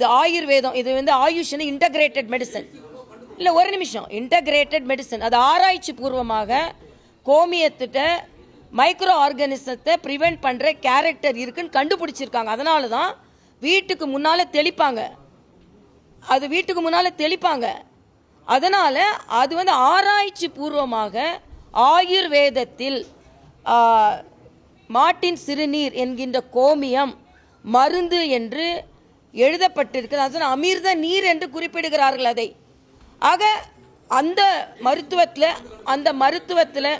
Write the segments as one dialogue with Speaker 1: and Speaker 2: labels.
Speaker 1: இது ஆயுர்வேதம் இது வந்து ஆயுஷ்னு இன்டகிரேட்டட் மெடிசன் இல்லை ஒரு நிமிஷம். இன்டகிரேட்டட் மெடிசன் அது ஆராய்ச்சி பூர்வமாக கோமியத்திட்ட மைக்ரோ ஆர்கானிசத்தை ப்ரிவெண்ட் பண்ணுற கேரக்டர் இருக்குன்னு கண்டுபிடிச்சிருக்காங்க. அதனால தான் வீட்டுக்கு முன்னால் தெளிப்பாங்க. அது வீட்டுக்கு முன்னால் தெளிப்பாங்க. அதனால் அது வந்து ஆராய்ச்சி பூர்வமாக ஆயுர்வேதத்தில் மாட்டின் சிறுநீர் என்கின்ற கோமியம் மருந்து என்று எழுதப்பட்டிருக்கிறது. அது அமிர்த நீர் என்று குறிப்பிடுகிறார்கள் அதை. ஆக அந்த மருத்துவத்தில் அந்த மருத்துவத்தில்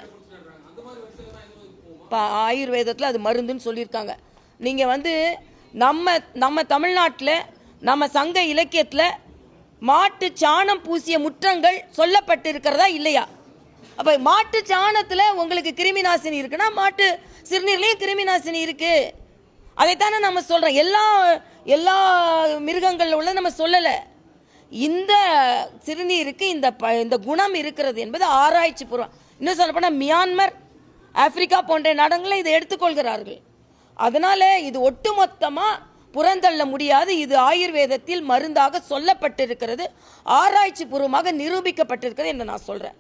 Speaker 1: இப்போ ஆயுர்வேதத்தில் அது மருந்துன்னு சொல்லியிருக்காங்க. நீங்கள் வந்து நம்ம நம்ம தமிழ்நாட்டில் நம்ம சங்க இலக்கியத்தில் மாட்டு சாணம் பூசிய முற்றங்கள் சொல்லப்பட்டிருக்கிறதா இல்லையா? அப்போ மாட்டு சாணத்தில் உங்களுக்கு கிருமி நாசினி இருக்குன்னா மாட்டு சிறுநீர்லேயும் கிருமி நாசினி இருக்குது அதைத்தானே நம்ம சொல்கிறோம் எல்லா எல்லா மிருகங்களில் உள்ள நம்ம சொல்லலை. இந்த சிறுநீருக்கு இந்த ப இந்த குணம் இருக்கிறது என்பது ஆராய்ச்சி பூர்வம். இன்னும் சொல்லப்போனால் மியான்மர் ஆப்பிரிக்கா போன்ற நாடுகளில் இதை எடுத்துக்கொள்கிறார்கள். அதனால இது ஒட்டுமொத்தமாக புறந்தள்ள முடியாது. இது ஆயுர்வேதத்தில் மருந்தாக சொல்லப்பட்டிருக்கிறது. ஆராய்ச்சி பூர்வமாக நிரூபிக்கப்பட்டிருக்கிறது என்று நான் சொல்கிறேன்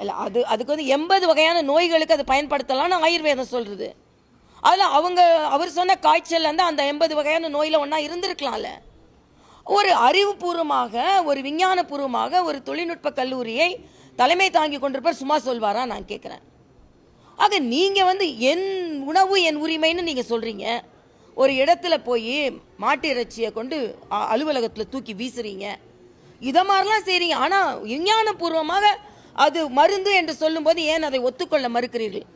Speaker 1: இல்லை அது அதுக்கு வந்து எண்பது வகையான நோய்களுக்கு அது பயன்படுத்தலாம்னு ஆயுர்வேதம் சொல்கிறது அதில் அவங்க அவர் சொன்ன காய்ச்சல் வந்து அந்த எண்பது வகையான நோயில் ஒன்றா இருந்திருக்கலாம்ல. ஒரு அறிவுபூர்வமாக ஒரு விஞ்ஞானபூர்வமாக ஒரு தொழில்நுட்ப கல்லூரியை தலைமை தாங்கி கொண்டிருப்பார் சும்மா சொல்வாரா நான் கேட்குறேன் ஆக நீங்கள் வந்து என் உணவு என் உரிமைன்னு நீங்கள் சொல்கிறீங்க ஒரு இடத்துல போய் மாட்டு இறைச்சியை கொண்டு அலுவலகத்தில் தூக்கி வீசுறீங்க. இதை மாதிரிலாம் செய்கிறீங்க ஆனால் விஞ்ஞானபூர்வமாக அது மருந்து என்று சொல்லும்போது ஏன் அதை ஒத்துக்கொள்ள மறுக்கிறீர்கள்?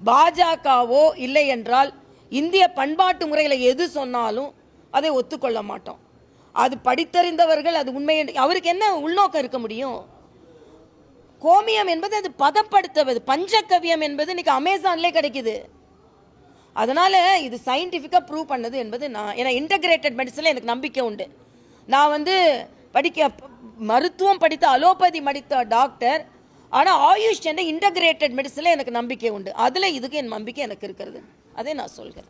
Speaker 1: பாஜகவோ இல்லை என்றால் இந்திய பண்பாட்டு முறையில் எது சொன்னாலும் அதை ஒத்துக்கொள்ள மாட்டோம். அது படித்தறிந்தவர்கள் அது உண்மை அவருக்கு என்ன உள்நோக்கம் இருக்க முடியும்? கோமியம் என்பது அது பதப்படுத்துவது பஞ்சகவியம் என்பது இன்னைக்கு அமேசான்லேயே கிடைக்குது. அதனால் இது சயின்டிஃபிக்காக ப்ரூவ் பண்ணது என்பது நான் ஏன்னா இன்டகிரேட்டட் மெடிசனில் எனக்கு நம்பிக்கை உண்டு. நான் வந்து படிக்க மருத்துவம் படித்த அலோபதி மடித்த டாக்டர். ஆனால் ஆயுஷ் என்ற இன்டகிரேட்டட் மெடிசனில் எனக்கு நம்பிக்கை உண்டு. அதில் இதுக்கு என் நம்பிக்கை எனக்கு இருக்கிறது. அதே நான் சொல்கிறேன்.